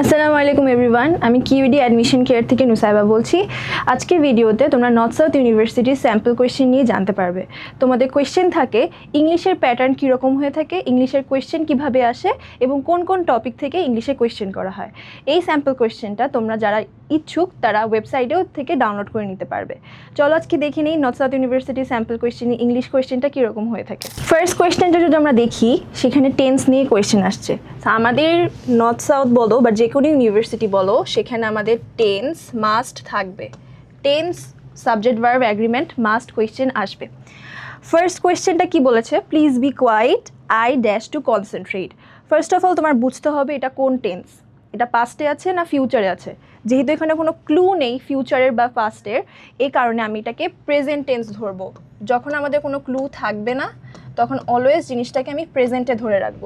আসসালামু আলাইকুম এভরিওয়ান, আমি কিউডি অ্যাডমিশন কেয়ার থেকে নুসাইবা বলছি। আজকে ভিডিওতে তোমরা নর্থ সাউথ ইউনিভার্সিটির স্যাম্পল কোয়েশ্চেন নিয়ে জানতে পারবে। তোমাদের কোয়েশ্চেন থাকে ইংলিশের প্যাটার্ন কীরকম হয়ে থাকে ইংলিশের কোয়েশ্চেন কীভাবে আসে, এবং কোন কোন টপিক থেকে ইংলিশে কোয়েশ্চেন করা হয়। এই স্যাম্পল কোয়েশ্চেনটা তোমরা যারা ইচ্ছুক, তারা ওয়েবসাইটেও থেকে ডাউনলোড করে নিতে পারবে। চলো আজকে দেখে নিই North South University sample question English কোয়েশ্চেনটা কীরকম হয়ে থাকে। ফার্স্ট কোয়েশ্চেনটা যদি আমরা দেখি, সেখানে টেন্স নিয়ে কোয়েশ্চেন আসছে। আমাদের নর্থ সাউথ বলো বা যে কোনো ইউনিভার্সিটি বলো, সেখানে আমাদের টেন্স মাস্ট থাকবে। Tense subject verb agreement must question আসবে। ফার্স্ট কোয়েশ্চেনটা কি বলেছে? Please be quiet I dash to concentrate first of all তোমার বুঝতে হবে এটা কোন টেন্স এটা পাস্টে আছে না ফিউচারে আছে? যেহেতু এখানে কোনো ক্লু নেই ফিউচারের বা পাস্টের এই কারণে আমি এটাকে প্রেজেন্ট টেন্স ধরবো। যখন আমাদের কোনো ক্লু থাকবে না, তখন অলওয়েজ জিনিসটাকে আমি প্রেজেন্টে ধরে রাখব।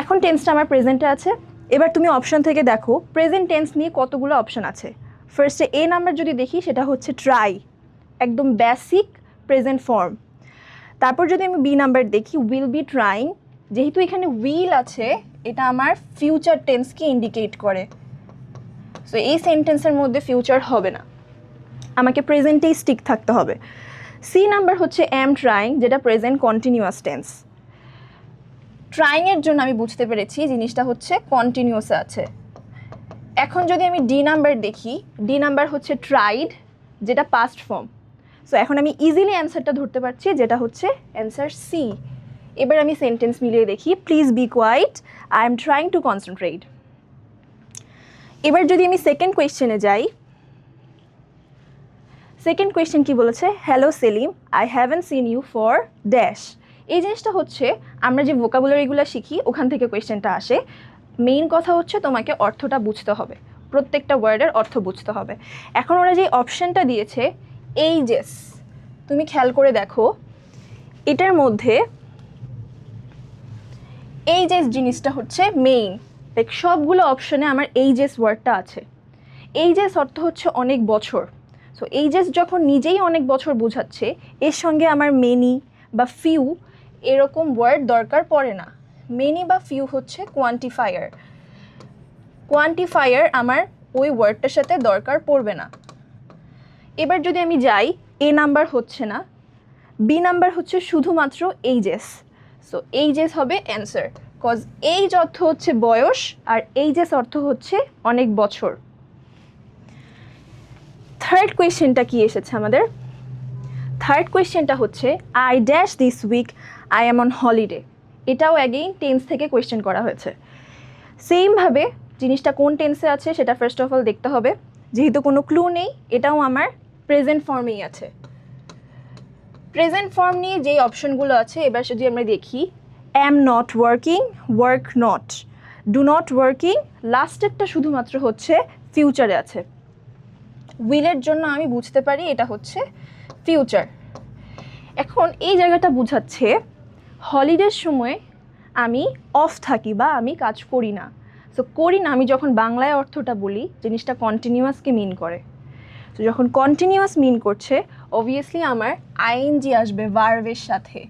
এখন টেন্সটা আমার প্রেজেন্টে আছে। এবার তুমি অপশন থেকে দেখো প্রেজেন্ট টেন্স নিয়ে কতগুলো অপশন আছে? ফার্স্টে এ নাম্বার যদি দেখি, সেটা হচ্ছে ট্রাই একদম বেসিক প্রেজেন্ট ফর্ম তারপর যদি আমি বি নাম্বার দেখি উইল বি ট্রাইং যেহেতু এখানে উইল আছে, এটা আমার ফিউচার টেন্সকে ইন্ডিকেট করে। সো এই সেন্টেন্সের মধ্যে ফিউচার হবে না। আমাকে প্রেজেন্টেই স্টিক থাকতে হবে। সি নাম্বার হচ্ছে এম ট্রাইং যেটা প্রেজেন্ট কন্টিনিউয়াস টেন্স ট্রাইংয়ের জন্য আমি বুঝতে পেরেছি জিনিসটা হচ্ছে কন্টিনিউয়াস আছে। এখন যদি আমি ডি নাম্বার দেখি ডি নাম্বার হচ্ছে ট্রাইড যেটা পাস্ট ফর্ম সো এখন আমি ইজিলি অ্যান্সারটা ধরতে পারছি, যেটা হচ্ছে অ্যান্সার সি এবার আমি সেন্টেন্স মিলিয়ে দেখি please be quiet I am trying to concentrate এবার যদি আমি সেকেন্ড কোয়েশ্চেনে যাই সেকেন্ড কোয়েশ্চেন কি বলেছে? Hello Salim I haven't seen you for dash এই জিনিসটা হচ্ছে, আমরা যে ভোকাবুলারিগুলো শিখি, ওখান থেকে কোয়েশ্চেনটা আসে। মেইন কথা হচ্ছে তোমাকে অর্থটা বুঝতে হবে। প্রত্যেকটা ওয়ার্ডের অর্থ বুঝতে হবে। এখন ওরা যে অপশানটা দিয়েছে এইজেস তুমি খেয়াল করে দেখো, এটার মধ্যে এইজেস জিনিসটা হচ্ছে মেইন লাইক সবগুলো অপশনে আমার এইজেস ওয়ার্ডটা আছে। এইজেস অর্থ হচ্ছে অনেক বছর। সো এইজেস যখন নিজেই অনেক বছর বোঝাচ্ছে, এর সঙ্গে আমার মেনি বা ফিউ এরকম ওয়ার্ড দরকার পড়ে না। মেনি বা ফিউ হচ্ছে কোয়ান্টিফায়ার কোয়ান্টিফায়ার আমার ওই ওয়ার্ডটার সাথে দরকার পড়বে না। এবার যদি আমি যাই এ নাম্বার হচ্ছে না। বি নাম্বার হচ্ছে শুধুমাত্র এইজেস সো এইজেস হবে অ্যান্সার কজ এইজ অর্থ হচ্ছে বয়স আর এইজেস অর্থ হচ্ছে অনেক বছর। থার্ড কোয়েশ্চেনটা কি এসেছে আমাদের? থার্ড কোয়েশ্চেনটা হচ্ছে I dash this week I am on holiday এটাও অ্যাগেইন টেন্স থেকে কোয়েশ্চেন করা হয়েছে। সেমভাবে জিনিসটা কোন টেন্সে আছে সেটা ফার্স্ট অফ অল দেখতে হবে। যেহেতু কোনো ক্লু নেই, এটাও আমার প্রেজেন্ট ফর্মেই আছে। প্রেজেন্ট ফর্ম নিয়ে যেই অপশনগুলো আছে, এবার যদি আমরা দেখি am not working work not do not working লাস্টেরটা শুধুমাত্র হচ্ছে ফিউচারে আছে। উইলের জন্য আমি বুঝতে পারি এটা হচ্ছে ফিউচার এখন এই জায়গাটা বোঝাচ্ছে হলিডের সময় আমি অফ থাকি বা আমি কাজ করি না। সো করি না, আমি যখন বাংলায় অর্থটা বলি, জিনিসটা কন্টিনিউয়াসকে মিন করে। তো যখন কন্টিনিউয়াস মিন করছে অবভিয়াসলি আমার আইএনজি আসবে ভার্ভের সাথে।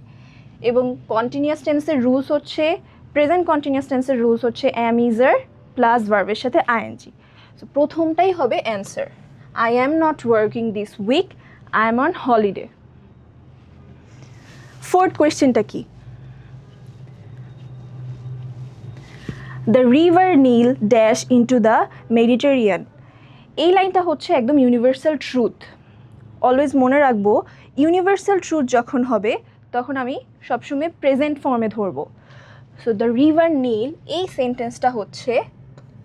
এবং কন্টিনিউয়াস টেন্সের রুলস হচ্ছে প্রেজেন্ট কন্টিনিউয়াস টেন্সের রুলস হচ্ছে অ্যাম ইজার প্লাস ভার্ভের সাথে আইএনজি সো প্রথমটাই হবে answer I am not working this week I am on holiday fourth কোয়েশ্চেনটা কি? The river Nile dash into the Mediterranean এই লাইনটা হচ্ছে একদম ইউনিভার্সাল ট্রুথ অলওয়েজ মনে রাখব ইউনিভার্সাল ট্রুথ যখন হবে তখন আমি সবসময় প্রেজেন্ট ফর্মে ধরবো। সো দ্য রিভার নীল এই সেন্টেন্সটা হচ্ছে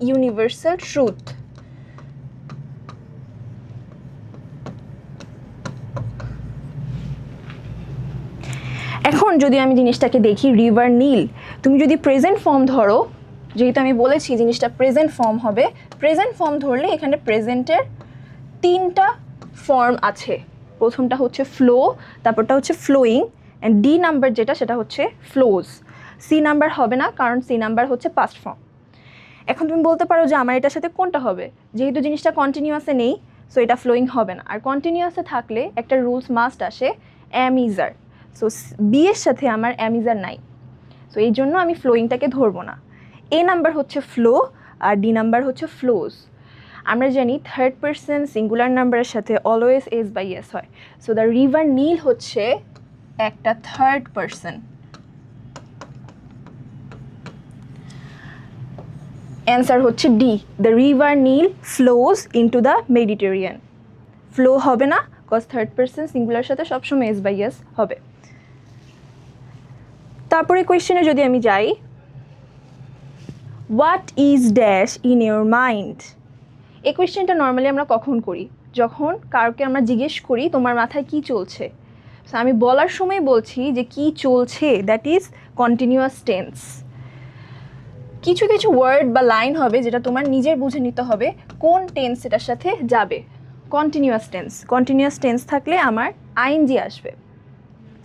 ইউনিভার্সাল ট্রুথ এখন যদি আমি জিনিসটাকে দেখি রিভার নীল তুমি যদি প্রেজেন্ট ফর্ম ধরো, যেহেতু আমি বলেছি জিনিসটা প্রেজেন্ট ফর্ম হবে প্রেজেন্ট ফর্ম ধরলে এখানে প্রেজেন্টের তিনটা ফর্ম আছে। প্রথমটা হচ্ছে ফ্লো তারপরটা হচ্ছে ফ্লোয়িং অ্যান্ড ডি নাম্বার যেটা, সেটা হচ্ছে ফ্লোজ সি নাম্বার হবে না, কারণ সি নাম্বার হচ্ছে পাস্ট ফর্ম এখন তুমি বলতে পারো যে আমার এটার সাথে কোনটা হবে? যেহেতু জিনিসটা কন্টিনিউয়াসে নেই সো এটা ফ্লোয়িং হবে না। আর কন্টিনিউয়াসে থাকলে একটা রুলস মাস্ট আসে am is are so B এর সাথে আমার অ্যামিজার নাই। সো এই জন্য আমি ফ্লোয়িংটাকে ধরবো না। এ নাম্বার হচ্ছে ফ্লো আর ডি নাম্বার হচ্ছে ফ্লোজ আমরা জানি থার্ড পার্সন সিঙ্গুলার নাম্বারের সাথে অলওয়েজ এস বাই এস হয়। সো দ্য রিভার নীল হচ্ছে একটা থার্ড পার্সন অ্যান্সার হচ্ছে D the river Nile flows into the Mediterranean flow হবে না কজ থার্ড পার্সন সিঙ্গুলার সাথে সবসময় এস বাই এস হবে। তারপরে কোয়েশ্চেনে যদি আমি যাই what is dash in your mind এই কোয়েশ্চেনটা নর্মালি আমরা কখন করি? যখন কাউকে আমরা জিজ্ঞেস করি, তোমার মাথায় কি চলছে? আমি বলার সময় বলছি যে কি চলছে দ্যাট ইজ কন্টিনিউয়াস টেন্স কিছু কিছু ওয়ার্ড বা লাইন হবে যেটা তোমার নিজের বুঝে নিতে হবে কোন টেন্স এটার সাথে যাবে। কন্টিনিউয়াস টেন্স কন্টিনিউয়াস টেন্স থাকলে আমার আইনজি আসবে।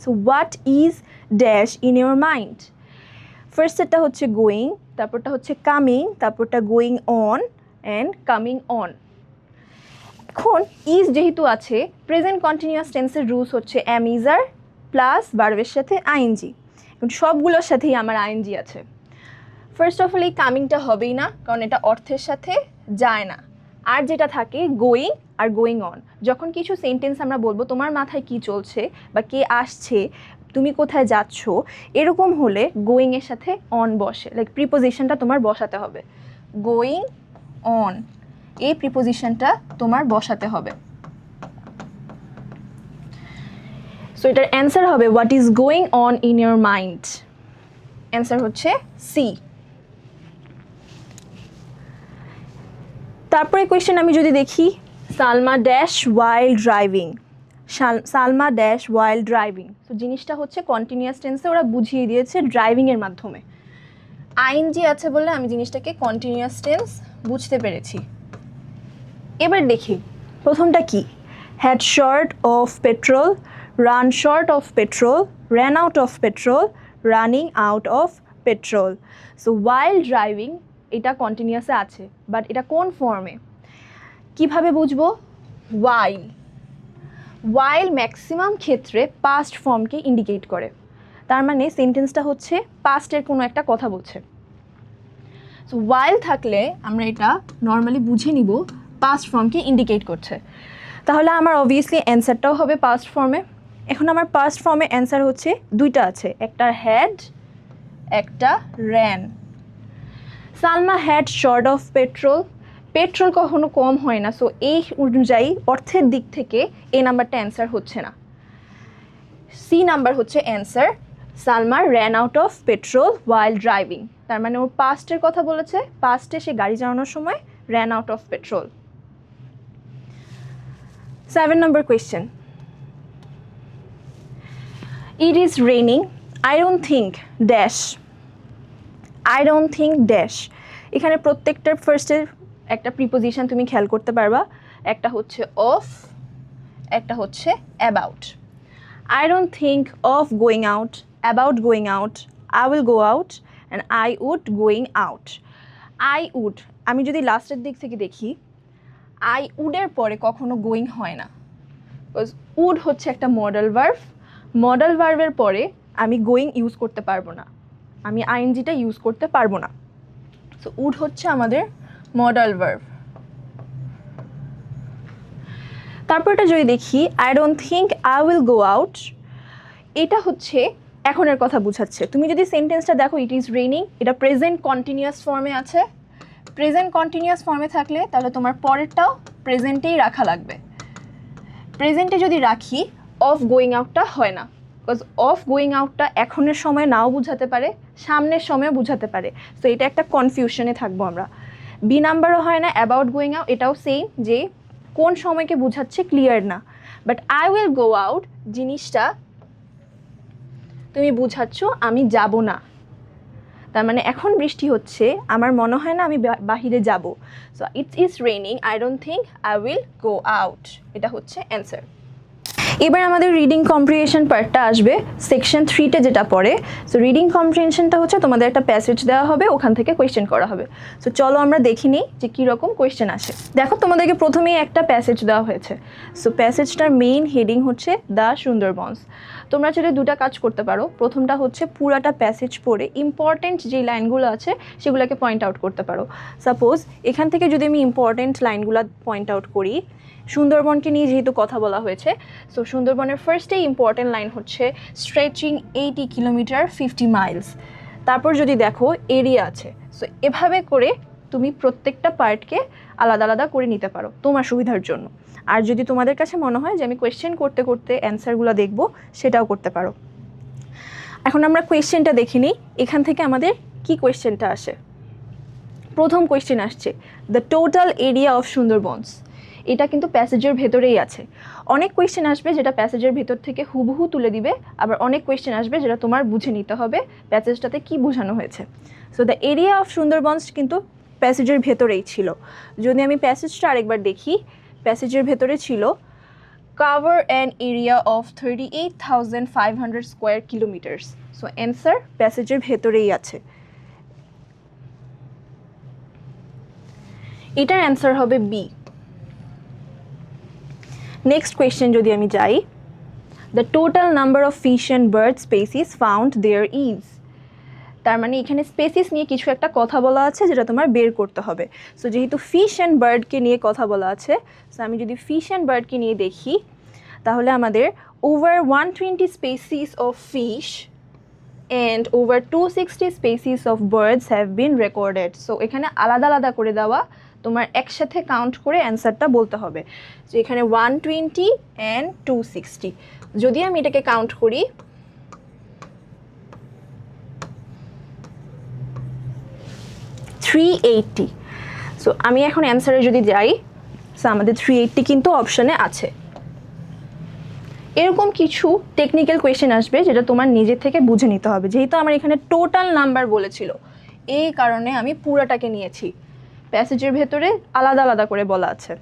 So what is dash in your mind first ফার্স্টেরটা হচ্ছে গোয়িং তারপরটা হচ্ছে কামিং তারপরটা going on and coming on এখন ইজ যেহেতু আছে প্রেজেন্ট কন্টিনিউয়াস টেন্সের রুলস হচ্ছে অ্যামিজার প্লাস বার্বের সাথে আইএনজি এখন সবগুলোর সাথেই আমার আইএনজি আছে। ফার্স্ট অফ অল এই কামিংটা হবেই না, কারণ এটা অর্থের সাথে যায় না। আর যেটা থাকে গোয়িং আর গোয়িং অন যখন কিছু সেন্টেন্স আমরা বলব, তোমার মাথায় কি চলছে বা কে আসছে, তুমি কোথায় যাচ্ছ, এরকম হলে গোয়িংয়ের সাথে অন বসে। লাইক প্রিপোজিশনটা তোমার বসাতে হবে। গোয়িং অন এই প্রিপোজিশনটা তোমার বসাতে হবে। সো এটার অ্যান্সার হবে what is going on in your mind answer হচ্ছে সি তারপরে কোয়েশ্চেন আমি যদি দেখি, Salma dash while driving Salma dash while driving তো জিনিসটা হচ্ছে কন্টিনিউয়াস টেন্সে ওরা বুঝিয়ে দিয়েছে ড্রাইভিংয়ের মাধ্যমে। আইনজি আছে বলে আমি জিনিসটাকে কন্টিনিউয়াস টেন্স বুঝতে পেরেছি। এবার দেখি, প্রথমটা কি? Had short of petrol run short of petrol ran out of petrol running out of petrol so wild driving এটা কন্টিনিউয়াসে আছে বাট এটা কোন ফর্মে কীভাবে বুঝব? ওয়াইল ওয়াইল ম্যাক্সিমাম ক্ষেত্রে পাস্ট ফর্মকে ইন্ডিকেট করে। তার মানে সেন্টেন্সটা হচ্ছে পাস্টের কোনো একটা কথা বলছে। সো ওয়াইল থাকলে আমরা এটা নর্মালি বুঝে নিব পাস্ট ফর্মকে ইন্ডিকেট করছে। তাহলে আমার অবভিয়াসলি অ্যান্সারটাও হবে পাস্ট ফর্মে এখন আমার পাস্ট ফর্মে অ্যান্সার হচ্ছে দুইটা আছে, একটা হ্যাড একটা ran Salma had short of petrol petrol কখনো কম হয় না সো এই অনুযায়ী অর্থের দিক থেকে এই নাম্বারটা অ্যান্সার হচ্ছে না। সি নাম্বার হচ্ছে answer সালমার ran out of petrol while driving তার মানে ওর পাস্টের কথা বলেছে পাস্টে সে গাড়ি চালানোর সময় ran out of petrol seven number question it is raining I don't think dash I don't think dash এখানে প্রত্যেকটার ফার্স্টের একটা প্রিপোজিশন তুমি খেয়াল করতে পারবা। একটা হচ্ছে অফ একটা হচ্ছে about I don't think of going out about going out I will go out and I would going out I would আমি যদি লাস্টের দিক থেকে দেখি আই উডের পরে কখনো গোয়িং হয় না। বিকজ উড হচ্ছে একটা মডেল ভার্ভ মডেল ভার্ভের পরে আমি গোয়িং ইউজ করতে পারব না। আমি আইএনজিটা ইউজ করতে পারব না। সো উড হচ্ছে আমাদের মডেল ভার্ভ তারপরটা যদি দেখি I don't think I will go out এটা হচ্ছে এখনের কথা বোঝাচ্ছে। তুমি যদি সেন্টেন্সটা দেখো ইট ইজ রেনিং এটা প্রেজেন্ট কন্টিনিউয়াস ফর্মে আছে। প্রেজেন্ট কন্টিনিউয়াস ফর্মে থাকলে তাহলে তোমার পরেরটাও প্রেজেন্টেই রাখা লাগবে। প্রেজেন্টে যদি রাখি অফ গোয়িং আউটটা হয় না। বিকজ অফ গোয়িং আউটটা এখনের সময় নাও বুঝাতে পারে, সামনের সময়ও বুঝাতে পারে। সো এটা একটা কনফিউশনে থাকব আমরা। বি নাম্বারও হয় না অ্যাবাউট গোয়িং আউট এটাও সেম যে কোন সময়কে বোঝাচ্ছে ক্লিয়ার না। But I will go out জিনিসটা তুমি বুঝাচ্ছ, আমি যাব না। তার মানে এখন বৃষ্টি হচ্ছে, আমার মনে হয় না আমি বাহিরে যাব। So it's is raining I don't think I will go out এটা হচ্ছে অ্যান্সার এবার আমাদের রিডিং কম্প্রিহেনশন পার্টটা আসবে সেকশন থ্রিতে যেটা পড়ে। সো রিডিং কম্প্রিহেনশনটা হচ্ছে তোমাদের একটা প্যাসেজ দেওয়া হবে, ওখান থেকে কোয়েশ্চেন করা হবে। সো চলো আমরা দেখি নিই যে কীরকম কোয়েশ্চেন আসে। দেখো, তোমাদেরকে প্রথমেই একটা প্যাসেজ দেওয়া হয়েছে। সো প্যাসেজটার মেইন হেডিং হচ্ছে দ্য সুন্দরবনস। তোমরা চাইলে দুটা কাজ করতে পারো। প্রথমটা হচ্ছে পুরাটা প্যাসেজ পড়ে ইম্পর্টেন্ট যে লাইনগুলো আছে, সেগুলোকে পয়েন্ট আউট করতে পারো। সাপোজ এখান থেকে যদি আমি ইম্পর্টেন্ট লাইনগুলো পয়েন্ট আউট করি, সুন্দরবনকে নিয়ে যেহেতু কথা বলা হয়েছে সো সুন্দরবনের ফার্স্টেই ইম্পর্টেন্ট লাইন হচ্ছে stretching eighty kilometre fifty miles তারপর যদি দেখো এরিয়া আছে। সো এভাবে করে তুমি প্রত্যেকটা পার্টকে আলাদা আলাদা করে নিতে পারো, তোমার সুবিধার জন্য। আর যদি তোমাদের কাছে মনে হয় যে আমি কোয়েশ্চেন করতে করতে অ্যান্সারগুলো দেখব, সেটাও করতে পারো। এখন আমরা কোয়েশ্চেনটা দেখে নিই। এখান থেকে আমাদের কি কোয়েশ্চেনটা আসে? প্রথম কোয়েশ্চেন আসছে the total area of Sundarbans এটা কিন্তু প্যাসেজের ভেতরেই আছে। অনেক কোয়েশ্চেন আসবে যেটা প্যাসেজের ভেতর থেকে হুবহু তুলে দিবে, আবার অনেক কোয়েশ্চেন আসবে যেটা তোমার বুঝে নিতে হবে প্যাসেজটাতে কি বোঝানো হয়েছে। So the area of Sundarbans কিন্তু প্যাসেজের ভেতরেই ছিল। যদি আমি প্যাসেজটা আরেকবার দেখি প্যাসেজের ভেতরে ছিল cover an area of thirty eight thousand five hundred square kilometres so answer প্যাসেজের ভেতরেই আছে। এটার অ্যান্সার হবে বি নেক্সট কোয়েশ্চেন যদি আমি যাই the total number of fish and bird species found there is তার মানে এখানে স্পেসিস নিয়ে কিছু একটা কথা বলা আছে যেটা তোমার বের করতে হবে। সো যেহেতু ফিশ অ্যান্ড বার্ডকে নিয়ে কথা বলা আছে সো আমি যদি ফিশ অ্যান্ড বার্ডকে নিয়ে দেখি, তাহলে আমাদের over one twenty species of fish and over two sixty species of birds have been recorded so এখানে আলাদা আলাদা করে দেওয়া, তোমার একসাথে কাউন্ট করে অ্যান্সারটা বলতে হবে। যে এখানে one twenty and two sixty যদি আমি এটাকে কাউন্ট করি থ্রি এইটটি সো আমি এখন অ্যান্সারে যদি যাই সো আমাদের থ্রি এইটটি কিন্তু অপশানে আছে। এরকম কিছু টেকনিক্যাল কোয়েশ্চেন আসবে যেটা তোমার নিজের থেকে বুঝে নিতে হবে। যেহেতু আমার এখানে টোটাল নাম্বার বলেছিল, এই কারণে আমি পুরাটাকে নিয়েছি। প্যাসেজের ভেতরে আলাদা আলাদা করে বলা আছে।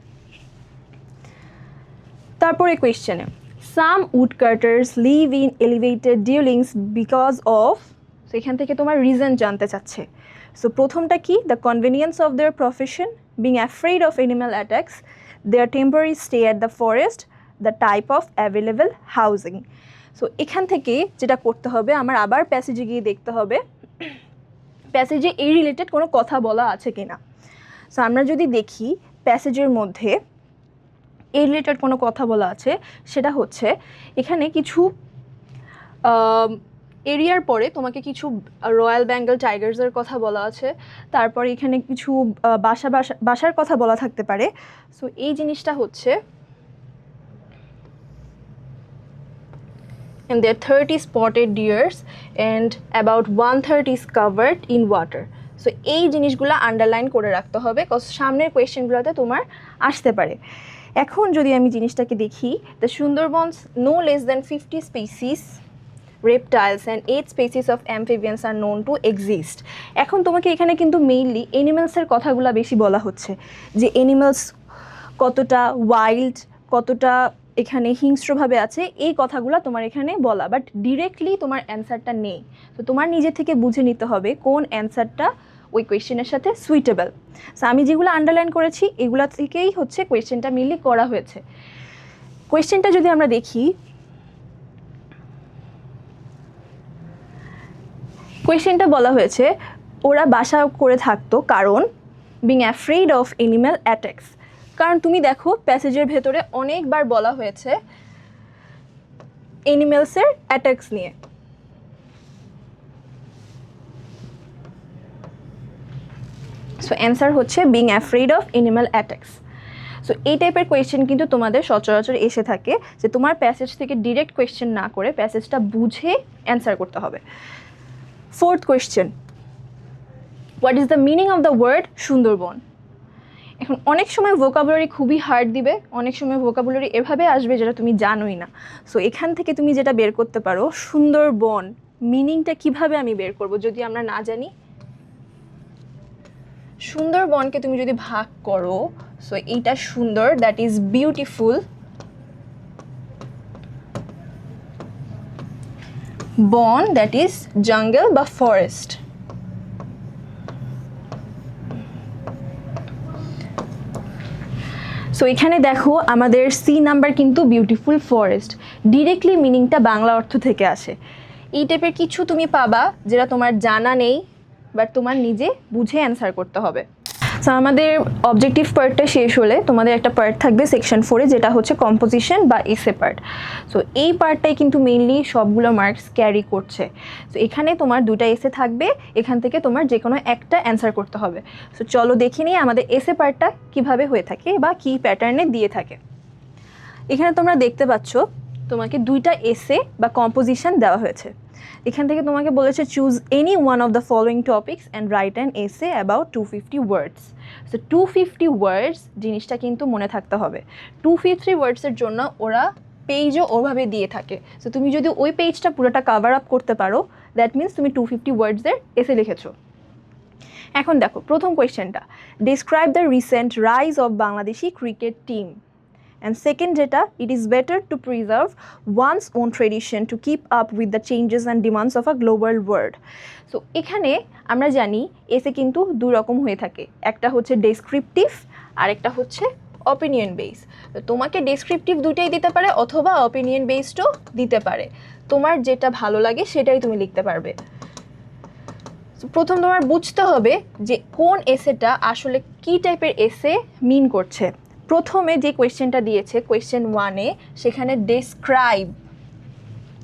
তারপরে কোয়েশ্চেনে some wood cutters live in elevated dwellings because of সেখান থেকে তোমার রিজন জানতে চাচ্ছে। সো প্রথমটা কি? The convenience of their profession being afraid of animal attacks their temporary stay at the forest the type of available housing so এখান থেকে যেটা করতে হবে, আমার আবার প্যাসেজে গিয়ে দেখতে হবে প্যাসেজে এই রিলেটেড কোনো কথা বলা আছে কি না সো আমরা যদি দেখি প্যাসেজের মধ্যে এই রিলেটেড কোনো কথা বলা আছে, সেটা হচ্ছে, এখানে কিছু এরিয়ার পরে তোমাকে কিছু রয়্যাল বেঙ্গল টাইগার্সের কথা বলা আছে। তারপর এখানে কিছু বাসা বাসা, বাসার কথা বলা থাকতে পারে। সো এই জিনিসটা হচ্ছে and there are 30 spotted deers and about one third is covered in water. So এই জিনিসগুলো আন্ডারলাইন করে রাখতে হবে কজ সামনের কোয়েশ্চেনগুলোতে তোমার আসতে পারে। এখন যদি আমি জিনিসটাকে দেখি the Sundarbans no less than fifty species reptiles and eight species of amphibians are known to exist. এখন তোমাকে এখানে কিন্তু মেইনলি এনিম্যালসের কথাগুলো বেশি বলা হচ্ছে। যে এনিম্যালস কতটা ওয়াইল্ড কতটা এখানে হিংস্রভাবে আছে, এই কথাগুলো তোমার এখানে বলা। বাট ডিরেক্টলি তোমার অ্যান্সারটা নেই। তো তোমার নিজে থেকে বুঝে নিতে হবে কোন অ্যান্সারটা ওই কোয়েশ্চেনের সাথে সুইটেবল সো আমি যেগুলো আন্ডারলাইন করেছি, এগুলা থেকেই হচ্ছে কোয়েশ্চেনটা মেনলি করা হয়েছে। কোয়েশ্চেনটা যদি আমরা দেখি কোয়েশ্চেনটা বলা হয়েছে, ওরা বাসা করে থাকতো কারণ being afraid of animal attacks কারণ তুমি দেখো প্যাসেজের ভেতরে অনেকবার বলা হয়েছে এনিম্যালসের অ্যাটাক্স নিয়ে। সো অ্যান্সার হচ্ছে being afraid of animal attacks so এই টাইপের কোয়েশ্চেন কিন্তু তোমাদের সচরাচর এসে থাকে যে তোমার প্যাসেজ থেকে ডিরেক্ট কোয়েশ্চেন না করে প্যাসেজটা বুঝে অ্যান্সার করতে হবে। Fourth question what is the meaning of the word Sundarban এখন অনেক সময় ভোকাবুলারি খুবই হার্ড দিবে, অনেক সময় ভোকাবুলারি এভাবে আসবে যেটা তুমি জানোই না। সো এখান থেকে তুমি যেটা বের করতে পারো সুন্দরবন মিনিংটা কীভাবে আমি বের করব যদি আমরা না জানি? সুন্দরবনকে তুমি যদি ভাগ করো সো এইটা সুন্দর দ্যাট ইজ বিউটিফুল বন দ্যাট ইজ জঙ্গল বা ফরেস্ট সো এখানে দেখো আমাদের সি নাম্বার কিন্তু বিউটিফুল ফরেস্ট ডিরেক্টলি মিনিংটা বাংলা অর্থ থেকে আসে। এই টাইপের কিছু তুমি পাবা, যেটা তোমার জানা নেই বাট তোমার নিজে বুঝে অ্যান্সার করতে হবে। সো আমাদের অবজেক্টিভ পার্টটা শেষ হলে তোমাদের একটা পার্ট থাকবে সেকশন ফোরে যেটা হচ্ছে কম্পোজিশন বা এসে পার্ট সো এই পার্টটাই কিন্তু মেইনলি সবগুলো মার্কস ক্যারি করছে। সো এখানে তোমার দুটা এসে থাকবে, এখান থেকে তোমার যে কোনো একটা অ্যান্সার করতে হবে। সো চলো দেখে নিই আমাদের এসে পার্টটা কীভাবে হয়ে থাকে বা কী প্যাটার্নে দিয়ে থাকে। এখানে তোমরা দেখতে পাচ্ছ, তোমাকে দুইটা এসে বা কম্পোজিশন দেওয়া হয়েছে। এখান থেকে তোমাকে বলেছে choose any one of the following topics and write an essay about two fifty words so two fifty words জিনিসটা কিন্তু মনে থাকতে হবে। টু ফিফটি ওয়ার্ডসের জন্য ওরা পেজও ওভাবে দিয়ে থাকে। সো তুমি যদি ওই পেজটা পুরোটা কাভার আপ করতে পারো দ্যাট মিন্স তুমি টু ফিফটি ওয়ার্ডসের এসে লিখেছো। এখন দেখো, প্রথম কোয়েশ্চেনটা describe the recent rise of Bangladeshi cricket team and second যেটা it is better to preserve one's own tradition to keep up with the changes and demands of a global world so এখানে আমরা জানি এসে কিন্তু দু রকম হয়ে থাকে। একটা হচ্ছে ডেসক্রিপটিভ আর একটা হচ্ছে অপিনিয়ন বেস তোমাকে ডেসক্রিপটিভ দুটাই দিতে পারে, অথবা অপিনিয়ন বেসডও দিতে পারে। তোমার যেটা ভালো লাগে, সেটাই তুমি লিখতে পারবে। প্রথম তোমার বুঝতে হবে যে কোন এসেটা আসলে কি টাইপের এসে মিন করছে। প্রথমে যে কোয়েশ্চেনটা দিয়েছে, কোয়েশ্চেন ওয়ানে সেখানে ডেসক্রাইব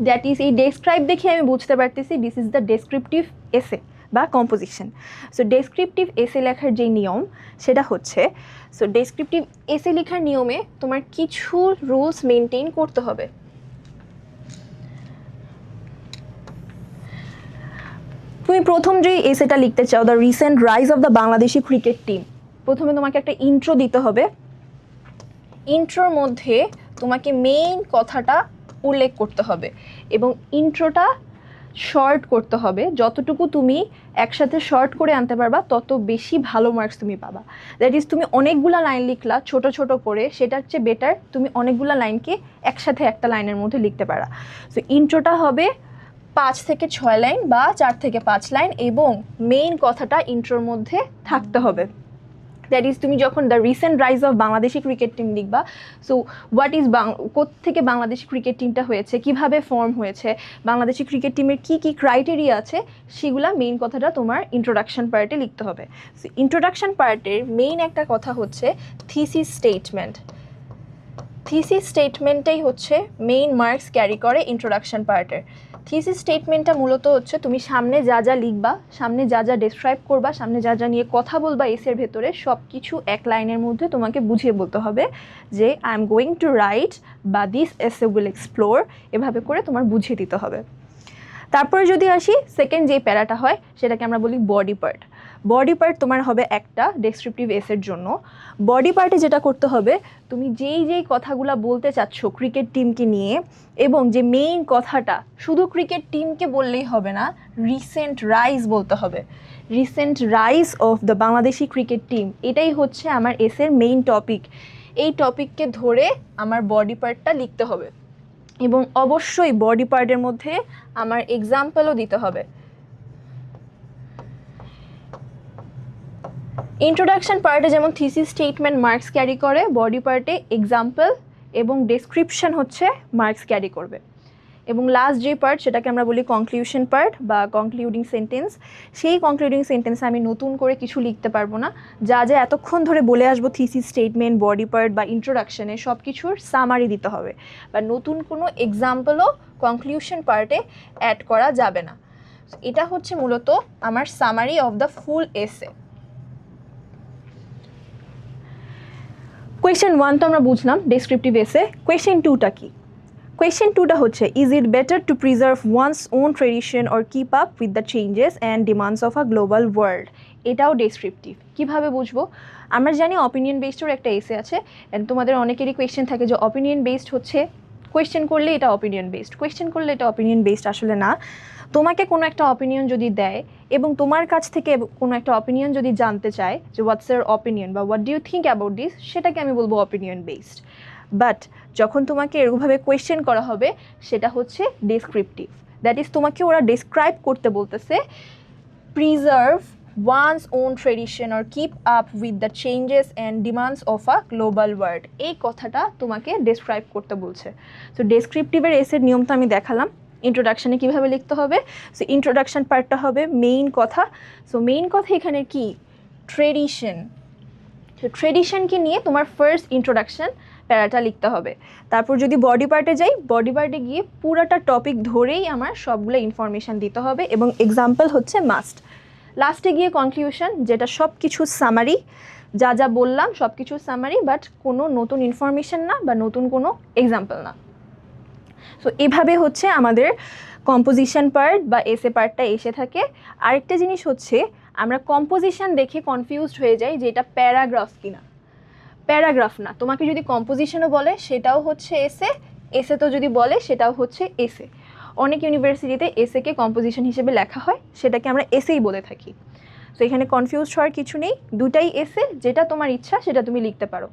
দ্যাট ইজ এই ডেসক্রাইব দেখে আমি বুঝতে পারতেছি দিস ইজ দ্য ডেসক্রিপটিভ এসে বা কম্পোজিশন সো ডেসক্রিপটিভ এসে লেখার যে নিয়ম, সেটা হচ্ছে সো ডেসক্রিপটিভ এসে লেখার নিয়মে তোমার কিছু রুলস মেনটেন করতে হবে। তুমি প্রথম যে এসেটা লিখতে চাও the recent rise of the Bangladeshi cricket team প্রথমে তোমাকে একটা ইন্ট্রো দিতে হবে। ইন্ট্রোর মধ্যে তোমাকে মেইন কথাটা উল্লেখ করতে হবে এবং ইন্ট্রোটা শর্ট করতে হবে। যতটুকু তুমি একসাথে শর্ট করে আনতে পারবা, তত বেশি ভালো মার্কস তুমি পাবা। দ্যাট ইজ তুমি অনেকগুলা লাইন লিখলা, ছোট ছোট করে, সেটার চেয়ে বেটার তুমি অনেকগুলা লাইনকে একসাথে একটা লাইনের মধ্যে লিখতে পারা। সো ইন্ট্রোটা হবে পাঁচ থেকে ছয় লাইন বা চার থেকে পাঁচ লাইন এবং মেইন কথাটা ইন্ট্রোর মধ্যে থাকতে হবে। দ্যাট ইজ তুমি যখন the recent rise of Bangladeshi cricket team লিখবা সো হোয়াট ইজ থেকে বাংলাদেশি ক্রিকেট টিমটা হয়েছে, কীভাবে ফর্ম হয়েছে, বাংলাদেশি ক্রিকেট টিমের কি কি ক্রাইটেরিয়া আছে, সেগুলা মেইন কথাটা তোমার ইন্ট্রোডাকশন পার্টে লিখতে হবে। সো ইন্ট্রোডাকশন পার্টের মেইন একটা কথা হচ্ছে থিসিস স্টেটমেন্ট থিসিস স্টেটমেন্টটাই হচ্ছে মেইন মার্কস ক্যারি করে ইন্ট্রোডাকশন পার্টের থিসিস স্টেটমেন্টটা মূলত হচ্ছে তুমি সামনে যা যা লিখবা, সামনে যা যা ডেসক্রাইব করবা, সামনে যা যা নিয়ে কথা বলবা এসের ভেতরে সব কিছু এক লাইনের মধ্যে তোমাকে বুঝিয়ে বলতে হবে যে I am going to write বা দিস এসে উইল এক্সপ্লোর এভাবে করে তোমার বুঝিয়ে দিতে হবে। তারপরে যদি আসি সেকেন্ড যে প্যারাটা হয়, সেটাকে আমরা বলি বডি পার্ট বডি পার্ট তোমার হবে একটা ডেসক্রিপটিভ এসের জন্য। বডি পার্টে যেটা করতে হবে, তুমি যেই যেই কথাগুলো বলতে চাচ্ছ ক্রিকেট টিমকে নিয়ে এবং যে মেইন কথাটা, শুধু ক্রিকেট টিমকে বললেই হবে না রিসেন্ট রাইজ বলতে হবে। Recent rise of the Bangladeshi cricket team এটাই হচ্ছে আমার এসের মেইন টপিক এই টপিককে ধরে আমার বডি পার্টটা লিখতে হবে। এবং অবশ্যই বডি পার্টের মধ্যে আমার এক্সাম্পলও দিতে হবে। ইন্ট্রোডাকশন পার্টে যেমন থিসিস স্টেটমেন্ট মার্কস ক্যারি করে বডি পার্টে এক্সাম্পল এবং ডেসক্রিপশন হচ্ছে মার্কস ক্যারি করবে। এবং লাস্ট যে পার্ট সেটাকে আমরা বলি কনক্লিউশন পার্ট বা কনক্লুডিং সেন্টেন্স সেই কনক্লুডিং সেন্টেন্সে আমি নতুন করে কিছু লিখতে পারব না। যা যা এতক্ষণ ধরে বলে আসব থিসিস স্টেটমেন্ট বডি পার্ট বা ইন্ট্রোডাকশনে সব কিছুর সামারি দিতে হবে। বা নতুন কোনো এক্সাম্পলও কনক্লিউশন পার্টে অ্যাড করা যাবে না। এটা হচ্ছে মূলত আমার সামারি অফ দ্য ফুল এসে কোয়েশ্চেন ওয়ান তো আমরা বুঝলাম ডেসক্রিপটিভ এসে কোয়েশ্চেন টুটা কি? কোয়েশ্চেন টুটা হচ্ছে is it better to preserve one's own tradition or keep up with the changes and demands of a global world এটাও ডেসক্রিপটিভ কীভাবে বুঝব? আমরা জানি অপিনিয়ন বেসডের একটা এসে আছে অ্যান্ড তোমাদের অনেকেরই কোয়েশ্চেন থাকে যে অপিনিয়ন বেসড হচ্ছে কোয়েশ্চেন করলে এটা অপিনিয়ন বেসড কোয়েশ্চেন করলে এটা অপিনিয়ন বেসড আসলে না। তোমাকে কোনো একটা অপিনিয়ন যদি দেয় এবং তোমার কাছ থেকে কোনো একটা অপিনিয়ন যদি জানতে চায় যে হোয়াটস এর অপিনিয়ন বা what do you think about this সেটাকে আমি বলব অপিনিয়ন বেসড বাট যখন তোমাকে এরকমভাবে কোয়েশ্চেন করা হবে, সেটা হচ্ছে ডেসক্রিপটিভ দ্যাট ইজ তোমাকে ওরা ডিসক্রাইব করতে বলতেছে preserve one's own tradition or keep up with the changes and demands of a global world এই কথাটা তোমাকে ডেসক্রাইব করতে বলছে। সো ডেসক্রিপটিভের এসের নিয়ম তো আমি দেখালাম। ইন্ট্রোডাকশানে কীভাবে লিখতে হবে? সো ইন্ট্রোডাকশান পার্টটা হবে মেইন কথা। সো মেইন কথা এখানে কি? ট্রেডিশন তো ট্রেডিশনকে নিয়ে তোমার ফার্স্ট ইন্ট্রোডাকশান প্যারাটা লিখতে হবে। তারপর যদি বডি পার্টে যাই বডি পার্টে গিয়ে পুরাটা টপিক ধরেই আমার সবগুলো ইনফরমেশান দিতে হবে এবং এক্সাম্পল হচ্ছে মাস্ট লাস্টে গিয়ে কনক্লিউশন যেটা সব কিছু সামারি যা যা বললাম সব কিছু সামারি বাট কোনো নতুন ইনফরমেশন না বা নতুন কোনো এক্সাম্পল না। সো এভাবে হচ্ছে আমাদের কম্পোজিশন পার্ট বা এসে পার্টটা এসে থাকে। আরেকটা জিনিস হচ্ছে, আমরা কম্পোজিশন দেখে কনফিউজড হয়ে যাই যে এটা প্যারাগ্রাফ কিনা। প্যারাগ্রাফ না, তোমাকে যদি কম্পোজিশনও বলে, সেটাও হচ্ছে এসে এসে তো যদি বলে, সেটাও হচ্ছে এসে অনেক ইউনিভার্সিটিতে এসেকে কম্পোজিশন হিসেবে লেখা হয়, সেটাকে আমরা এসেই বলে থাকি। তো এখানে কনফিউজ হওয়ার কিছু নেই। দুটাই এসে যেটা তোমার ইচ্ছা সেটা তুমি লিখতে পারো।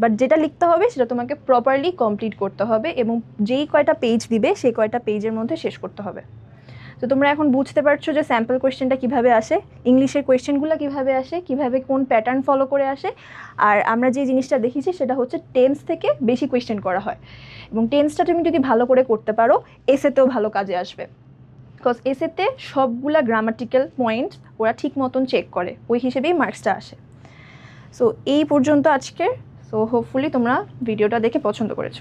বাট যেটা লিখতে হবে সেটা তোমাকে প্রপারলি কমপ্লিট করতে হবে এবং যেই কয়টা পেজ দিবে, সেই কয়টা পেজের মধ্যে শেষ করতে হবে। তো তোমরা এখন বুঝতে পারছ যে স্যাম্পল কোয়েশ্চেনটা কীভাবে আসে ইংলিশের কোয়েশ্চেনগুলো কীভাবে আসে, কীভাবে কোন প্যাটার্ন ফলো করে আসে, আর আমরা যে জিনিসটা দেখেছি সেটা হচ্ছে টেন্স থেকে বেশি কোয়েশ্চেন করা হয়। এবং টেন্সটা তুমি যদি ভালো করে করতে পারো এসেতেও ভালো কাজে আসবে। বিকজ এসেতে সবগুলা গ্রামাটিক্যাল পয়েন্ট ওরা ঠিক মতন চেক করে, ওই হিসেবেই মার্কসটা আসে। সো এই পর্যন্ত আজকের। সো হোপফুলি তোমরা ভিডিওটা দেখে পছন্দ করেছ।